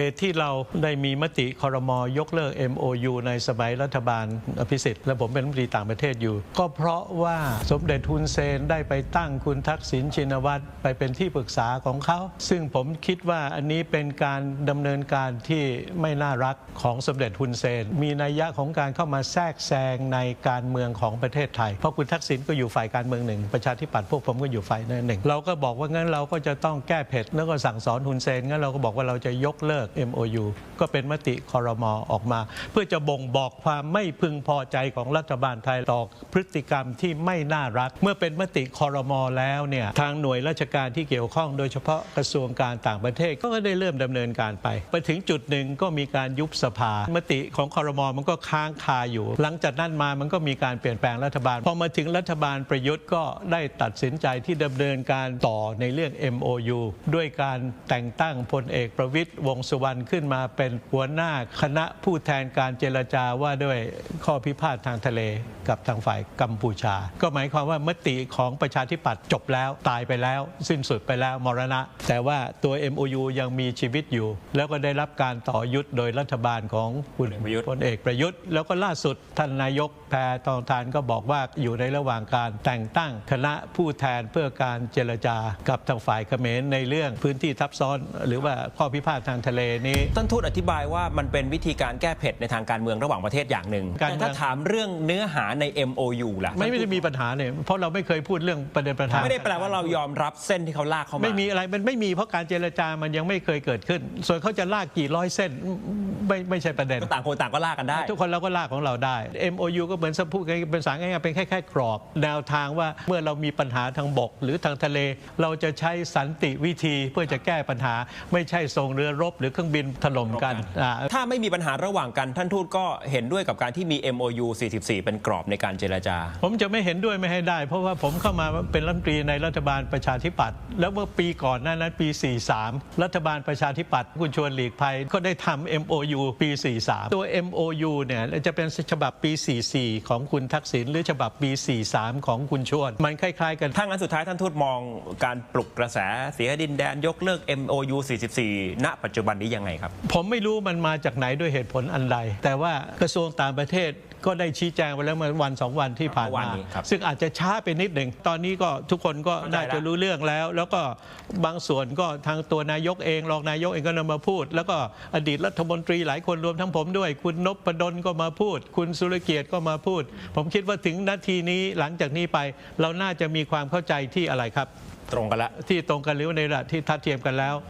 เหตุที่เราได้มีมติคอรมอยกเลิก MOU ในสมัยรัฐบาลอภิสิทธิ์และผมเป็นรัฐมนตรีต่างประเทศอยู่ ก็เพราะว่าสมเด็จฮุนเซนได้ไปตั้งคุณทักษิณชินวัตรไปเป็นที่ปรึกษาของเขา ซึ่งผมคิดว่าอันนี้เป็นการดำเนินการที่ไม่น่ารักของสมเด็จฮุนเซน มีนัยยะของการเข้ามาแทรกแซงในการเมืองของประเทศไทย เพราะคุณทักษิณก็อยู่ฝ่ายการเมืองหนึ่ง ประชาธิปัตย์พวกผมก็อยู่ฝ่ายหนึ่ง เราก็บอกว่างั้นเราก็จะต้องแก้เผ็ดแล้วก็สั่งสอนฮุนเซนงั้นเราก็บอกว่าเราจะยกเลิก MOU ก็เป็นมติคอรมอออกมา เพื่อจะบ่งบอกความไม่พึงพอใจของรัฐบาลไทยต่อพฤติกรรมที่ไม่น่ารัก เมื่อเป็นมติคอรมอแล้วเนี่ยทางหน่วยราชการที่เกี่ยวข้องโดยเฉพาะกระทรวงการต่างประเทศก็ได้เริ่มดำเนินการไป ไปถึงจุดหนึ่งก็มีการยุบสภา มติของคอรมอมันก็ค้างคาอยู่ หลังจากนั้นมามันก็มีการเปลี่ยนแปลงรัฐบาลพอมาถึงรัฐบาลประยุทธ์ก็ได้ตัดสินใจที่ดำเนินการต่อในเรื่อง MOU ด้วยการแต่งตั้งพลเอกประวิตยวงสุวรรณขึ้นมาเป็นหัวหน้าคณะผู้แทนการเจรจาว่าด้วยข้อพิพาททางทะเลกับทางฝ่ายกัมพูชา ก็หมายความว่ามติของประชาธิปัตย์จบแล้วตายไปแล้ว สิ้นสุดไปแล้วมรณะ แต่ว่าตัว MOU ยังมีชีวิตอยู่ แล้วก็ได้รับการต่อยุทธโดยรัฐบาลของคุณประยุทธ์พลเอกประยุทธ์ แล้วก็ล่าสุดท่านนายกแพทองทานก็บอกว่าอยู่ในระหว่างการแต่งตั้งคณะผู้แทนเพื่อการเจรจากับทางฝ่ายเขมรในเรื่องพื้นที่ทับซ้อน หรือว่าข้อพิพาททางทะเลนี้ท่านทูตอธิบายว่ามันเป็นวิธีการแก้เผ็ดในทางการเมืองระหว่างประเทศอย่างหนึ่งการแต่ถ้าถามเรื่องเนื้อหาใน MOU ล่ะไม่ไม่ได้มีปัญหาเนี่ยเพราะเราไม่เคยพูดเรื่องประเด็นปัญหาไม่ได้แปลว่าเรายอมรับเส้นที่เขาลากเข้ามาไม่มีอะไรมันไม่มีเพราะการเจรจามันยังไม่เคยเกิดขึ้น ส่วนเขาจะลากกี่ร้อยเส้น ไม่ไม่ใช่ประเด็น ก็ต่างคนต่างก็ลากกันได้ ทุกคนเราก็ลากของเราได้ MOU ก็เหมือนสพูดกันเป็นภาษาง่ายๆเป็นแค่แค่กรอบ แนวทางว่าเมื่อเรามีปัญหาทางบก หรือทางทะเล เราจะใช้สันติวิธีเพื่อจะแก้ปัญหา ไม่ใช่ส่งเรือรบหรือเครื่องบินถล่มกันอ่าถ้าไม่มีปัญหาระหว่างกันท่านทูตก็เห็นด้วยกับการที่มี MOU 44 เป็นกรอบในการเจรจา ผมจะไม่เห็นด้วยไม่ให้ได้ เพราะว่าผมเข้ามาเป็นรัฐมนตรีในรัฐบาลประชาธิปัตย์แล้วเมื่อปีก่อนหน้านั้นปี 43 รัฐบาลประชาธิปัตย์คุณชวนหลีกภัยก็ได้ทำ MOU ปี 43 ตัว MOU เนี่ยจะเป็นฉบับปี 44 ของคุณทักษิณหรือฉบับปี 43 ของคุณชวน มันคล้ายๆกันถ้างั้นสุดท้ายท่านทูตมองการปลุกกระแสเสียดินแดนยกเลิก MOU 44 ณ ปัจจุบันนี้ยังไงครับ ผมไม่รู้มันมาจากไหนด้วยเหตุผลอันใด แต่ว่ากระทรวงต่างประเทศ ก็ได้ชี้แจงไปแล้วเมื่อวันสองวันที่ผ่านเมื่อวานมานี้ครับซึ่งอาจจะช้าไปนิดหนึ่ง ตอนนี้ก็ทุกคนก็เข้าใจน่าจะแล้วรู้เรื่องแล้ว แล้วก็บางส่วนก็ทางตัวนายกเองรองนายกเองก็นำมาพูด แล้วก็อดีตรัฐมนตรีหลายคนรวมทั้งผมด้วย คุณนพดลก็มาพูด คุณสุรเกียรติก็มาพูด ผมคิดว่าถึงนาทีนี้หลังจากนี้ไป เราน่าจะมีความเข้าใจที่อะไรครับ ตรงกันละที่ตรงกันหรือว่าในระดับที่ทัดเทียมกันแล้ว